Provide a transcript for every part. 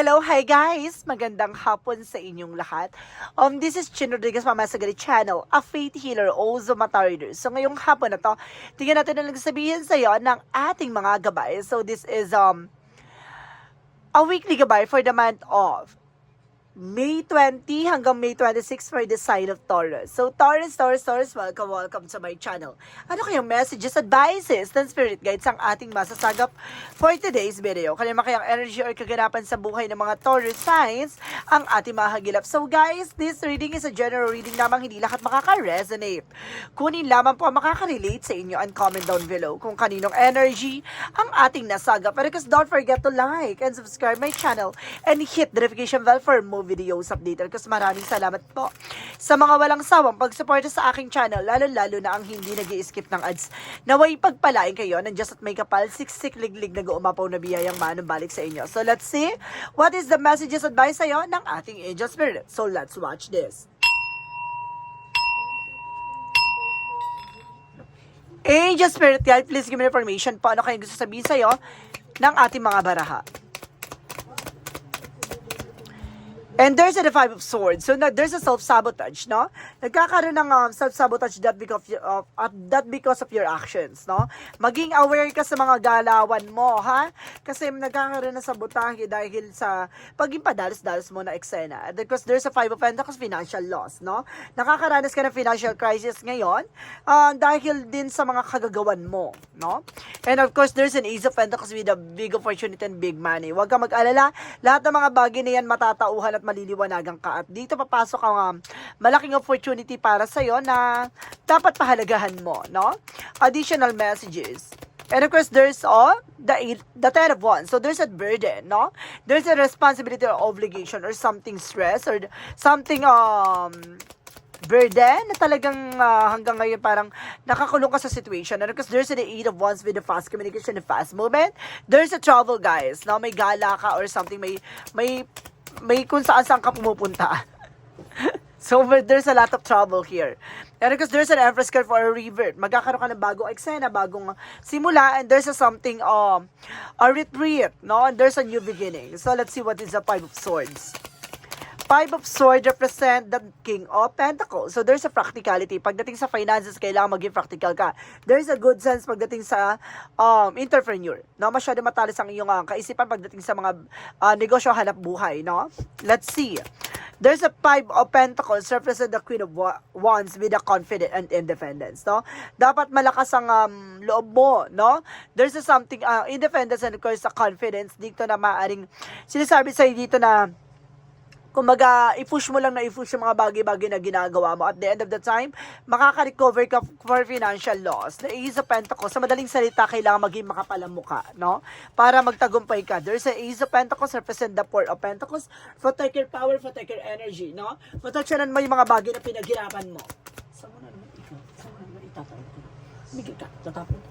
Hello, hi guys! Magandang hapon sa inyong lahat. Um, this is Chin Rodriguez Mama Sagari Channel, a faith healer, also mata reader. So ngayong hapon na to, tingnan natin na nagsasabihin sa iyo ng ating mga gabay. So this is um a weekly gabay for the month of May 20 hanggang May 26 for the sign of Taurus. So Taurus, Taurus, Taurus, welcome, welcome to my channel. Ano kayang messages, advices, and spirit guides ang ating masasagap for today's video? Kalima kayang energy or kaganapan sa buhay ng mga Taurus signs ang ating mahagilap. So guys, this reading is a general reading lamang hindi lahat makaka-resonate. Kunin lamang po ang makaka-relate sa inyo and comment down below kung kaninong energy ang ating nasagap. Pero because don't forget to like and subscribe my channel and hit the notification bell for more videos updated. Kasi maraming salamat po sa mga walang sawang pagsuporta sa aking channel, lalo-lalo na ang hindi nag skip ng ads. Naway pagpalain kayo Just at May Kapal, siksik liglig na umapaw na biyayang manong balik sa inyo. So let's see what is the messages advice sa'yo ng ating angel spirit. So let's watch this. Angel Spirit Guide, please give me information po ano kayo gusto sabihin sa'yo ng ating mga baraha. And there's the Five of Swords. So, there's a self-sabotage, no? Nagkakaroon ng um, self-sabotage that because, of, your- of, at that because of your actions, no? Maging aware ka sa mga galawan mo, ha? Kasi nagkakaroon ng sabotahe dahil sa paging padalos-dalos mo na eksena. Because there's a Five of Pentacles, financial loss, no? Nakakaranas ka ng financial crisis ngayon uh, dahil din sa mga kagagawan mo, no? And of course, there's an Ace of Pentacles with a big opportunity and big money. Huwag kang mag-alala, lahat ng mga bagay na yan matatauhan at maliliwanagan ka. At dito papasok ang um, malaking opportunity para sa'yo na dapat pahalagahan mo, no? Additional messages. And of course, there's all the eight, the ten of wands. So there's a burden, no? There's a responsibility or obligation or something stress or something um burden na talagang ah, hanggang ngayon parang nakakulong ka sa situation. And because there's the eight of wands with the fast communication and fast movement. There's a trouble, guys. No? May gala ka or something. May, may, may kung saan saan ka pumupunta. so, there's a lot of trouble here. And because there's an card for a revert. Magkakaroon ka ng bagong eksena, bagong simula, and there's a something, um, a retreat, no? And there's a new beginning. So, let's see what is the Five of Swords. Five of Swords represent the King of Pentacles. So, there's a practicality. Pagdating sa finances, kailangan maging practical ka. There's a good sense pagdating sa um, entrepreneur. No? Masyado matalas ang iyong ah, kaisipan pagdating sa mga ah, negosyo hanap buhay. No? Let's see. There's a Five of Pentacles represent the Queen of Wa- Wands with a confident and independence. No? Dapat malakas ang um, loob mo. No? There's a something, uh, independence and of course, a confidence dito na maaring sinasabi sa'yo dito na kumbaga, i-push mo lang na i-push yung mga bagay-bagay na ginagawa mo. At the end of the time, makaka-recover ka for financial loss. Na Ace of Pentacles, sa madaling salita, kailangan maging makapal ang mukha, no? Para magtagumpay ka. There's a Ace of Pentacles, represent the Four of Pentacles. Protect your power, protect your energy, no? Proteksyonan mo yung mga bagay na pinaghirapan mo. Saan mo na naman ikaw? Saan mo na naman itatawag? Migil ka, tatapon.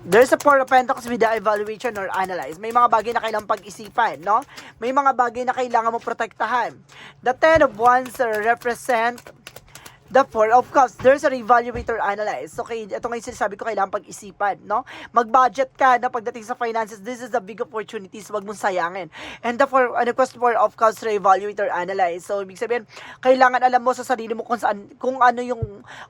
There's a Four of Pentacles with the evaluation or analyze. May mga bagay na kailangan pag-isipan, no? May mga bagay na kailangan mo protektahan. The Ten of Wands represent the Four of Cups. There's a evaluator analyze. Okay, ito nga yung sinasabi ko, kailangan pag-isipan, no? Mag-budget ka na pagdating sa finances. This is the big opportunities. Huwag mong sayangin. And the Four, ano, quest Four of Cups, evaluator analyze. So, ibig sabihin, kailangan alam mo sa sarili mo kung saan, kung ano yung,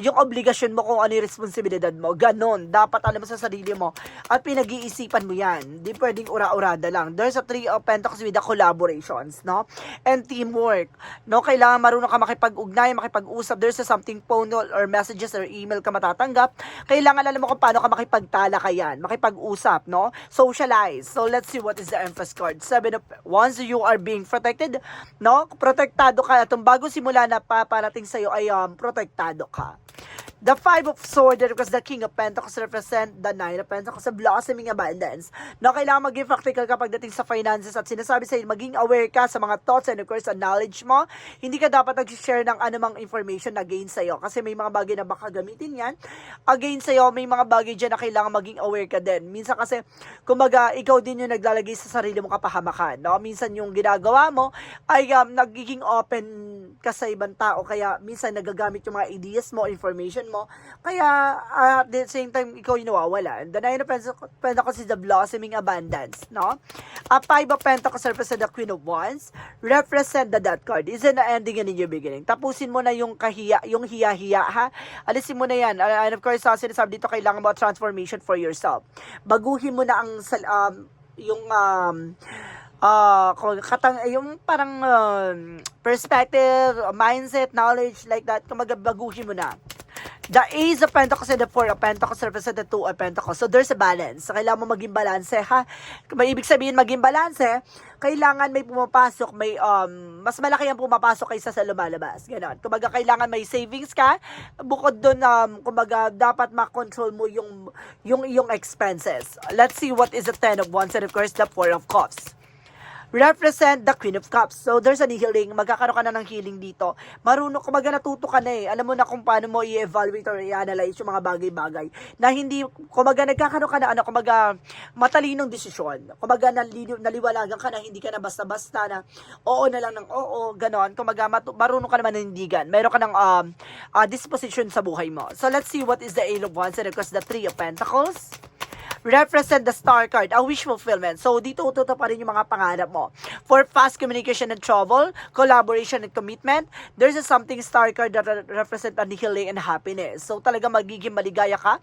yung obligasyon mo, kung ano yung responsibilidad mo. Ganon. Dapat alam mo sa sarili mo. At pinag-iisipan mo yan. Di pwedeng ura-urada lang. There's a Three of Pentacles with the collaborations, no? And teamwork. No? Kailangan marunong ka makipag-ugnay, makipag-usap. There's a something phone call or messages or email ka matatanggap. Kailangan alam mo kung paano ka makipagtala ka yan. Makipag-usap, no? Socialize. So, let's see what is the Empress card. Seven of, once you are being protected, no? Protektado ka. Itong bago simula na paparating sa'yo ay um, protektado ka. The Five of Swords, because the King of Pentacles represent the Nine of Pentacles, sa blossoming abundance. No, kailangan maging practical ka pagdating sa finances at sinasabi sa'yo, maging aware ka sa mga thoughts and of course, sa knowledge mo. Hindi ka dapat nag-share ng anumang information against sa'yo kasi may mga bagay na baka gamitin yan. Against sa'yo, may mga bagay dyan na kailangan maging aware ka din. Minsan kasi, kumaga, ikaw din yung naglalagay sa sarili mo kapahamakan. No? Minsan yung ginagawa mo ay um, nagiging open ka sa ibang tao kaya minsan nagagamit yung mga ideas mo, information mo. Kaya, uh, at the same time, ikaw yung nawawala. And the Nine of Pentac- Pentacles is the blossoming abundance, no? A Five of Pentacles represent the Queen of Wands, represent the Death card. Is an ending and a new beginning. Tapusin mo na yung kahiya, yung hiya-hiya, ha? Alisin mo na yan. Uh, And of course, uh, sinasabi dito, kailangan mo transformation for yourself. Baguhin mo na ang, um, yung, um, ah kung katang yung parang um, perspective, mindset, knowledge like that, kumaga baguhin mo na. The Ace of Pentacles and the Four of Pentacles represent the Two of Pentacles. So, there's a balance. So, kailangan mo maging balance, ha? May ibig sabihin maging balance, kailangan may pumapasok, may, um, mas malaki ang pumapasok kaysa sa lumalabas. Ganon. Kumbaga, kailangan may savings ka. Bukod doon, um, kumbaga, dapat makontrol mo yung, yung, yung expenses. Let's see what is the Ten of Wands and of course, the Four of Cups represent the Queen of Cups. So, there's a healing. Magkakaroon ka na ng healing dito. Marunong, kumaga natuto ka na eh. Alam mo na kung paano mo i-evaluate or i-analyze yung mga bagay-bagay. Na hindi, kumaga nagkakaroon ka na, ano, kumaga matalinong desisyon. Kumaga nalili, naliwalagan ka na hindi ka na basta-basta na oo na lang ng oo, ganon. Kumaga matu- marunong ka naman nanindigan. Meron ka ng um, uh, disposition sa buhay mo. So, let's see what is the Eight of Wands and of course the Three of Pentacles represent the star card, a wish fulfillment. So, dito ututo pa rin yung mga pangarap mo. For fast communication and travel, collaboration and commitment, there's a something star card that re- represent an healing and happiness. So, talaga magiging maligaya ka.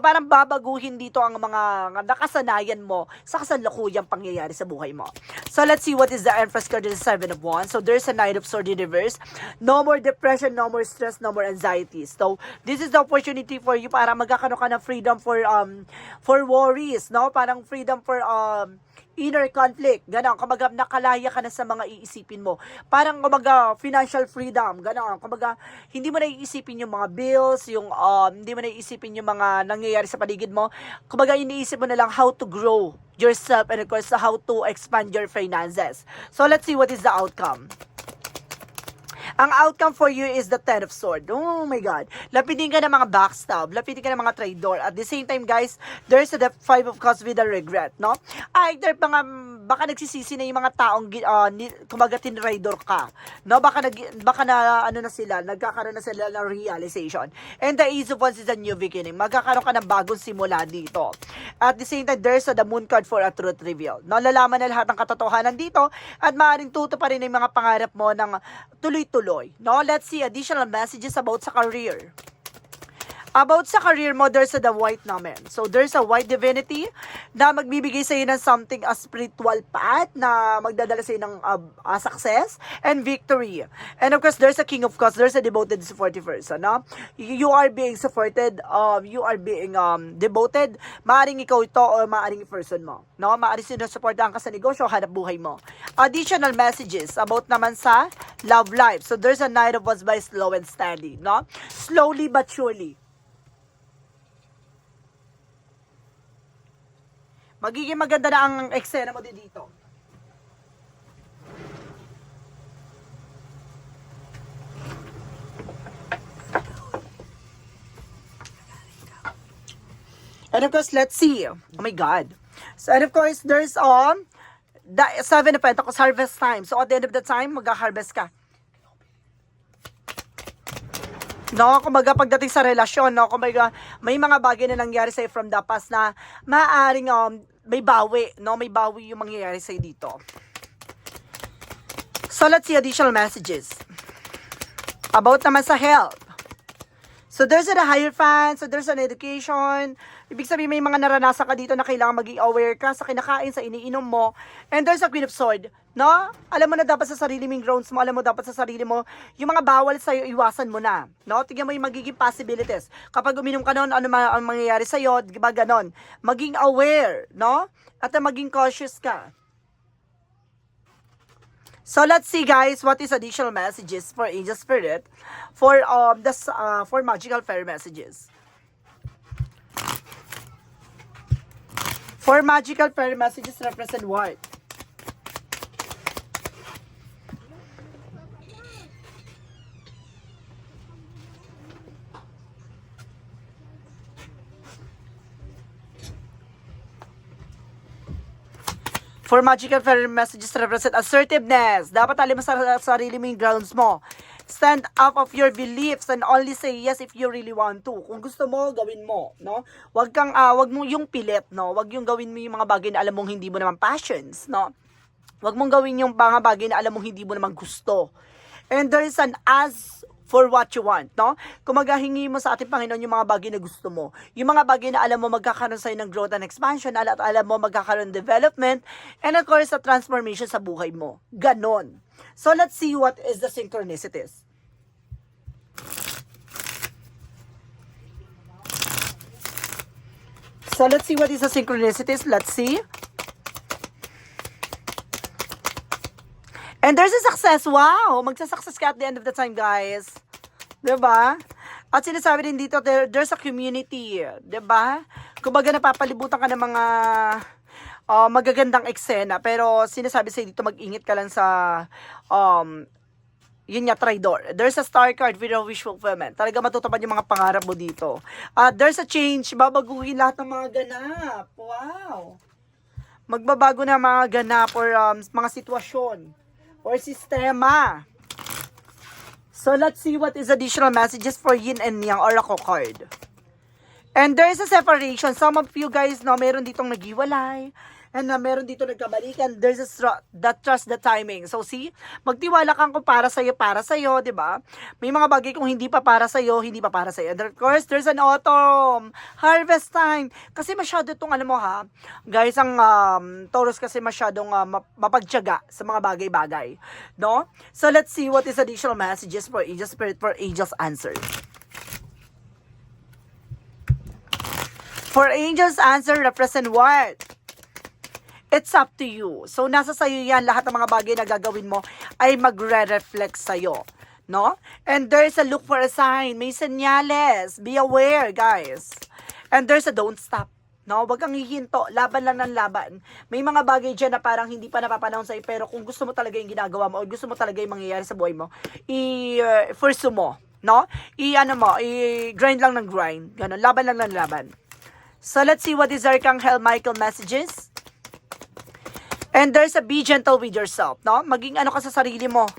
Parang babaguhin dito ang mga nakasanayan mo sa kasalukuyang pangyayari sa buhay mo. So, let's see what is the Empress card in the Seven of Wands. So, there's a Knight of Swords in reverse. No more depression, no more stress, no more anxiety. So, this is the opportunity for you para magkakaroon ka ng freedom for um for worries, no? Parang freedom for um inner conflict, gano'n, kumbaga nakalaya ka na sa mga iisipin mo. Parang kumbaga financial freedom, gano'n, kumbaga hindi mo na iisipin yung mga bills, yung um, hindi mo na iisipin yung mga nangyayari sa paligid mo. Kumbaga iniisip mo na lang how to grow yourself and of course how to expand your finances. So let's see what is the outcome. Ang outcome for you is the Ten of Sword. Oh my God. Lapitin ka ng mga backstab. Lapitin ka ng mga traitor. At the same time, guys, there's the Five of Cups with a regret, no? Ay, there mga, baka nagsisisi na yung mga taong, uh, ni, kumaga tinraidor ka. No? Baka, nag, baka na, ano na sila, nagkakaroon na sila ng realization. And the Ace of Wands is a new beginning. Magkakaroon ka ng bagong simula dito. At the same time, there's the Moon card for a truth reveal. No? Lalaman na lahat ng katotohanan dito at maaaring tuto pa rin yung mga pangarap mo ng tuloy-tuloy. No, let's see additional messages about sa career. About sa career mo, there's a the white naman. So, there's a white divinity na magbibigay sa iyo ng something a spiritual path na magdadala sa iyo ng uh, uh, success and victory. And of course, there's a king of cups. There's a devoted supportive person. No? You are being supported. Um, you are being um, devoted. Maaring ikaw ito o maaring person mo. No? Maaring sinusuportahan ka sa negosyo, hanap buhay mo. Additional messages about naman sa love life. So, there's a night of was by slow and steady. No? Slowly but surely. Magiging maganda na ang eksena mo dito. And of course, let's see. Oh my God. So, and of course, there's um, the seven of pentacles harvest time. So, at the end of the time, mag-harvest ka. No, kumbaga pagdating sa relasyon, no, kumbaga may mga bagay na nangyari sa'yo from the past na maaaring um, may bawi, no, may bawi yung mangyayari sa'yo dito. So, let's see additional messages. About naman sa health. So, there's a higher fan, so there's an education. Ibig sabihin, may mga naranasan ka dito na kailangan maging aware ka sa kinakain, sa iniinom mo. And there's a Queen of Sword, no? Alam mo na dapat sa sarili mong grounds mo, alam mo dapat sa sarili mo, yung mga bawal sa'yo, iwasan mo na. No? Tingnan mo yung magiging possibilities. Kapag uminom ka noon, ano ma- ang mangyayari sa'yo, di ba ganon? Maging aware, no? At maging cautious ka. So let's see guys what is additional messages for Angel Spirit for um the uh, for magical fairy messages. For magical fairy messages represent what? For magical fairy messages represent assertiveness. Dapat alam sa sarili mo yung grounds mo. Stand up of your beliefs and only say yes if you really want to. Kung gusto mo, gawin mo, no? Wag kang ah, wag mo yung pilit, no? Wag yung gawin mo yung mga bagay na alam mong hindi mo naman passions, no? Wag mong gawin yung mga bagay na alam mong hindi mo naman gusto. And there is an as for what you want, no? Kung maghahingi mo sa ating Panginoon yung mga bagay na gusto mo, yung mga bagay na alam mo magkakaroon sa'yo ng growth and expansion, at alam mo magkakaroon development, and of course, sa transformation sa buhay mo. Ganon. So, let's see what is the synchronicities. So, let's see what is the synchronicities. Let's see. And there's a success. Wow! Magsa-success ka at the end of the time, guys. ba? At sinasabi din dito, there, there's a community. ba? Kumbaga napapalibutan ka ng mga uh, magagandang eksena. Pero sinasabi sa'yo dito, mag-ingat ka lang sa um, yun nga, traitor. There's a star card with a wish fulfillment. Talaga matutupad yung mga pangarap mo dito. At there's a change. Babaguhin lahat ng mga ganap. Wow! Magbabago na mga ganap or um, mga sitwasyon or sistema. So let's see what is additional messages for Yin and Yang Oracle card. And there is a separation. Some of you guys, no, meron ditong naghiwalay. And na meron dito nagkabalikan. There's a stru- that trust the timing. So see, magtiwala kang kung para sa'yo, para sa'yo, di ba? May mga bagay kung hindi pa para sa'yo, hindi pa para sa'yo. And of course, there's an autumn, harvest time. Kasi masyado itong, ano mo ha, guys, ang um, Taurus kasi masyadong uh, map- mapagtyaga sa mga bagay-bagay. No? So let's see what is additional messages for Angel Spirit for Angel's answers. For angels answer represent what? It's up to you. So, nasa sa'yo yan. Lahat ng mga bagay na gagawin mo ay magre-reflect sa'yo. No? And there's a look for a sign. May senyales. Be aware, guys. And there's a don't stop. No, wag kang hihinto. Laban lang ng laban. May mga bagay dyan na parang hindi pa napapanahon sa'yo, pero kung gusto mo talaga yung ginagawa mo, o gusto mo talaga yung mangyayari sa buhay mo, i-pursue mo. No? I-ano mo, i-grind lang ng grind. Ganun. Laban lang ng laban. So, let's see what is Archangel Michael messages. And there's a be gentle with yourself, no? Maging ano ka sa sarili mo.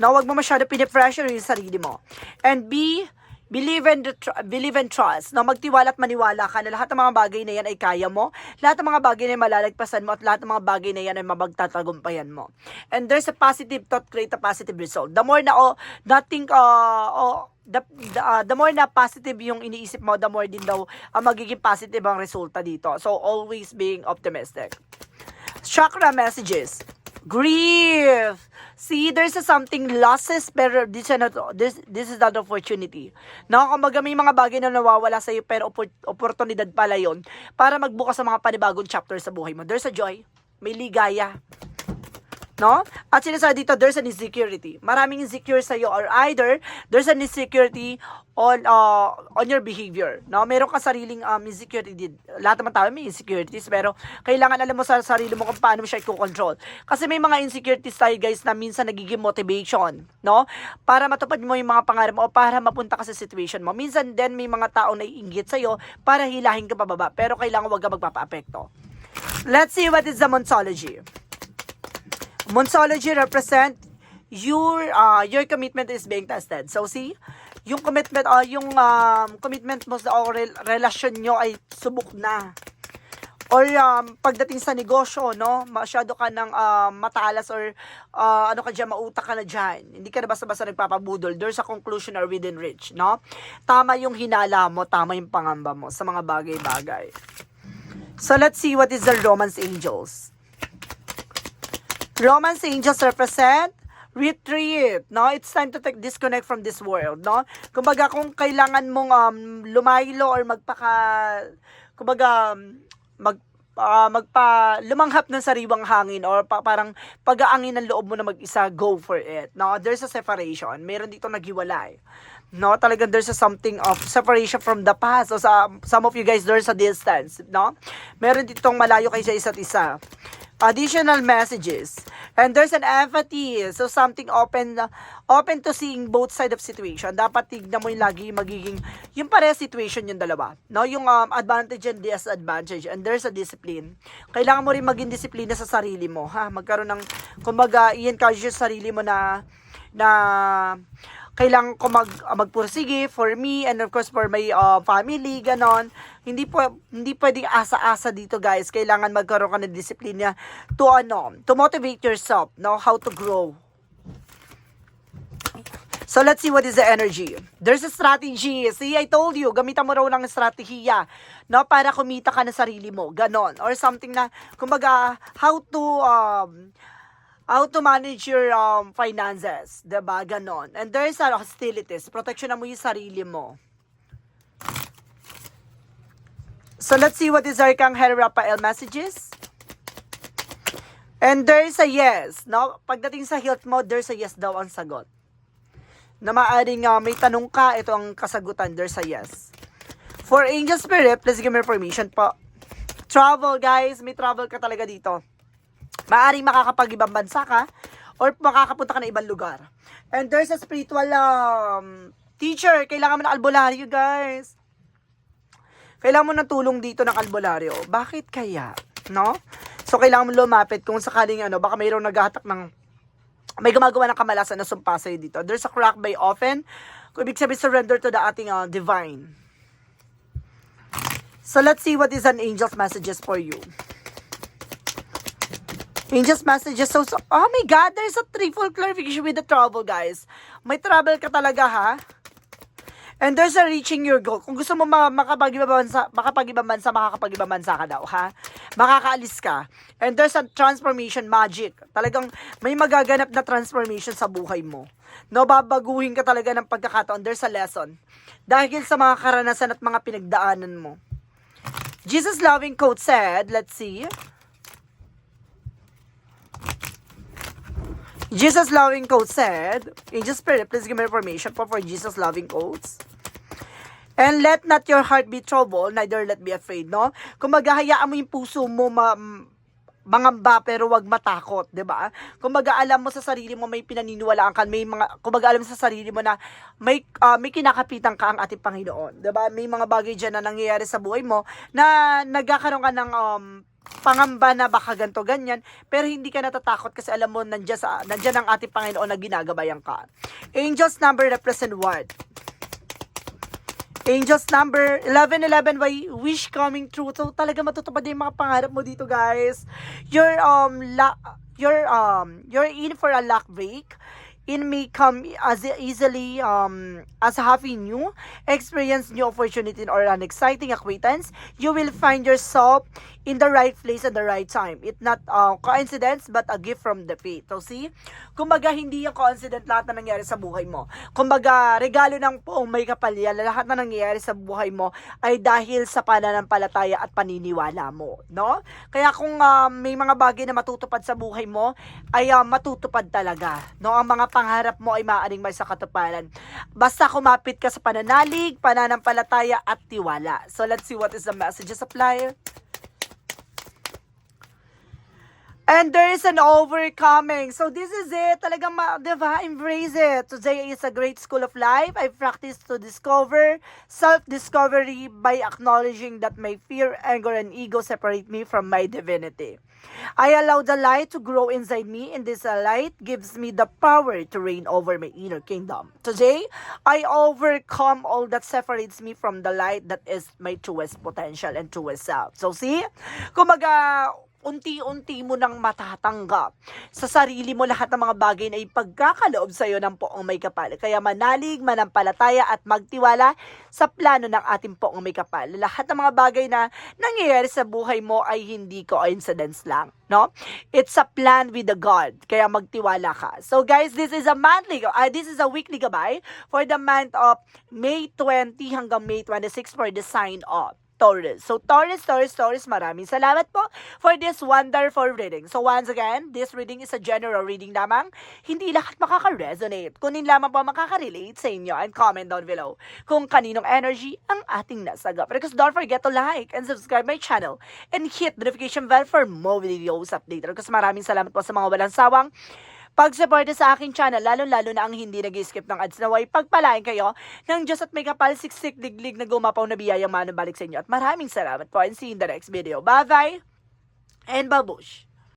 No, wag mo masyado pinipressure yung sarili mo. And be believe and believe and trust. No, magtiwala at maniwala ka na lahat ng mga bagay na yan ay kaya mo. Lahat ng mga bagay na malalagpasan mo at lahat ng mga bagay na yan ay mabagtatagumpayan mo. And there's a positive thought create a positive result. The more na oh, nothing uh, oh, the, the, uh, the more na positive yung iniisip mo, the more din daw ang magiging positive ang resulta dito. So, always being optimistic. Chakra messages. Grief. See, there's a something losses pero this is not this this is not opportunity. No, kumbaga may mga bagay na nawawala sa iyo pero oportunidad pala 'yon para magbukas sa mga panibagong chapter sa buhay mo. There's a joy. May ligaya. No? At sinasabi dito, there's an insecurity. Maraming insecure sa iyo or either there's an insecurity on uh, on your behavior. No? Meron ka sariling um, insecurity. Lahat naman tayo may insecurities pero kailangan alam mo sa sarili mo kung paano mo siya i-control. Kasi may mga insecurities tayo guys na minsan nagiging motivation, no? Para matupad mo yung mga pangarap mo o para mapunta ka sa situation mo. Minsan din may mga tao na iinggit sa iyo para hilahin ka pababa pero kailangan wag ka magpapa-apekto. Let's see what is the Monsology. Monsology represent your uh, your commitment is being tested. So see, yung commitment uh, yung um, commitment mo sa o rel- relasyon nyo ay subok na. Or um, pagdating sa negosyo, no, masyado ka ng um, matalas or uh, ano ka dyan, mautak ka na dyan. Hindi ka na basta-basta nagpapabudol. There's a conclusion or within reach, no? Tama yung hinala mo, tama yung pangamba mo sa mga bagay-bagay. So let's see what is the Romance Angels. Romance angels represent retreat, no? It's time to take disconnect from this world, no? Kumbaga kung kailangan mong um, lumaylo or magpaka kumbaga um, mag ah, magpa lumanghap ng sariwang hangin or pa, parang pag-aangin ng loob mo na mag-isa, go for it. No, there's a separation. Meron dito naghiwalay. No, talagang there's a something of separation from the past. So, sa, some of you guys, there's a distance. No? Meron ditong malayo kayo sa isa't isa. Additional messages. And there's an empathy so something open open to seeing both side of situation. Dapat tignan mo yung lagi magiging yung pare situation yung dalawa. No yung um, advantage and disadvantage. And there's a discipline. Kailangan mo rin maging disiplina sa sarili mo ha? Magkaroon ng kumbaga i-encourage yung sarili mo na na kailangan ko mag uh, magpursige for me and of course for my uh, family ganon hindi po hindi pwedeng asa-asa dito guys kailangan magkaroon ka ng disiplina to ano to motivate yourself no how to grow So let's see what is the energy. There's a strategy. See, I told you, gamitan mo raw ng estratehiya, no, para kumita ka ng sarili mo, ganon. Or something na, kumbaga, how to, um, how to manage your um, finances, 'di ba? Ganon. And there is a hostilities. Protection mo yung sarili mo. So let's see what is Arcangel Raphael messages. And there is a yes, no? Pagdating sa health mo, there's a yes daw ang sagot. Na maaring uh, may tanong ka, ito ang kasagutan, there's a yes. For angel spirit, please give me permission po. Travel, guys. May travel ka talaga dito maaring makakapag-ibang bansa ka or makakapunta ka na ibang lugar. And there's a spiritual um, teacher. Kailangan mo ng albularyo, guys. Kailangan mo ng tulong dito ng albularyo. Bakit kaya? No? So, kailangan mo lumapit kung sakaling ano, baka mayroong naghahatak ng may gumagawa ng kamalasan na sumpa sa'yo dito. There's a crack by often. Kung ibig sabihin, surrender to the ating uh, divine. So, let's see what is an angel's messages for you. Angels messages. So, so, oh my God, there's a triple clarification with the trouble, guys. May trouble ka talaga, ha? And there's a reaching your goal. Kung gusto mo ma- makapag-ibang bansa, makapag-ibang bansa, makakapag-ibang bansa ka daw, ha? Makakaalis ka. And there's a transformation magic. Talagang may magaganap na transformation sa buhay mo. No, babaguhin ka talaga ng pagkakataon. There's a lesson. Dahil sa mga karanasan at mga pinagdaanan mo. Jesus loving quote said, let's see, Jesus loving quote said, Angel Spirit, please give me information po for Jesus loving quotes. And let not your heart be troubled, neither let be afraid, no? Kung maghahayaan mo yung puso mo ma mangamba pero wag matakot, 'di ba? Kung alam mo sa sarili mo may pinaniniwalaan ka, may mga kung alam mo sa sarili mo na may uh, may kinakapitan ka ang ating Panginoon, 'di ba? May mga bagay diyan na nangyayari sa buhay mo na nagkakaroon ka ng um, pangamba na baka ganto ganyan pero hindi ka natatakot kasi alam mo nandiyan sa nandiyan ang ating Panginoon na ginagabayan ka. Angels number represent what? Angels number 1111 by wish coming true. So talaga matutupad yung mga pangarap mo dito, guys. You're um la you're um you're in for a luck break. It may come as easily um as happy new experience, new opportunity or an exciting acquaintance. You will find yourself in the right place at the right time. It's not uh, coincidence but a gift from the fate. So see, kumbaga hindi yung coincident lahat na nangyari sa buhay mo. Kumbaga regalo ng poong may kapalya, lahat na nangyayari sa buhay mo ay dahil sa pananampalataya at paniniwala mo, no? Kaya kung uh, may mga bagay na matutupad sa buhay mo, ay uh, matutupad talaga, no? Ang mga pangarap mo ay maaaring may sa katuparan. Basta kumapit ka sa pananalig, pananampalataya at tiwala. So let's see what is the messages of life. And there is an overcoming. So this is it. Talagang ma, diba? Embrace it. Eh. Today is a great school of life. I practice to discover self-discovery by acknowledging that my fear, anger, and ego separate me from my divinity. I allow the light to grow inside me, and this light gives me the power to reign over my inner kingdom. Today, I overcome all that separates me from the light that is my truest potential and truest self. So see, kumaga unti-unti mo nang matatanggap sa sarili mo lahat ng mga bagay na ipagkakaloob sa iyo ng poong may kapal. Kaya manalig, manampalataya at magtiwala sa plano ng ating poong may kapal. Lahat ng mga bagay na nangyayari sa buhay mo ay hindi coincidence lang, no? It's a plan with the God. Kaya magtiwala ka. So guys, this is a monthly, uh, this is a weekly gabay for the month of May 20 hanggang May 26 for the sign off. Taurus. So, Taurus, Taurus, Taurus, maraming salamat po for this wonderful reading. So, once again, this reading is a general reading lamang. Hindi lahat makaka-resonate. Kunin lamang po makaka-relate sa inyo and comment down below kung kaninong energy ang ating nasagap. Because don't forget to like and subscribe my channel and hit the notification bell for more videos updated. Because maraming salamat po sa mga walang sawang pag-support sa aking channel, lalo-lalo na ang hindi nag skip ng ads naway pagpalain kayo ng Diyos at may kapal siksik diglig na gumapaw na biyayang manubalik sa inyo. At maraming salamat po and see you in the next video. Bye-bye and babush!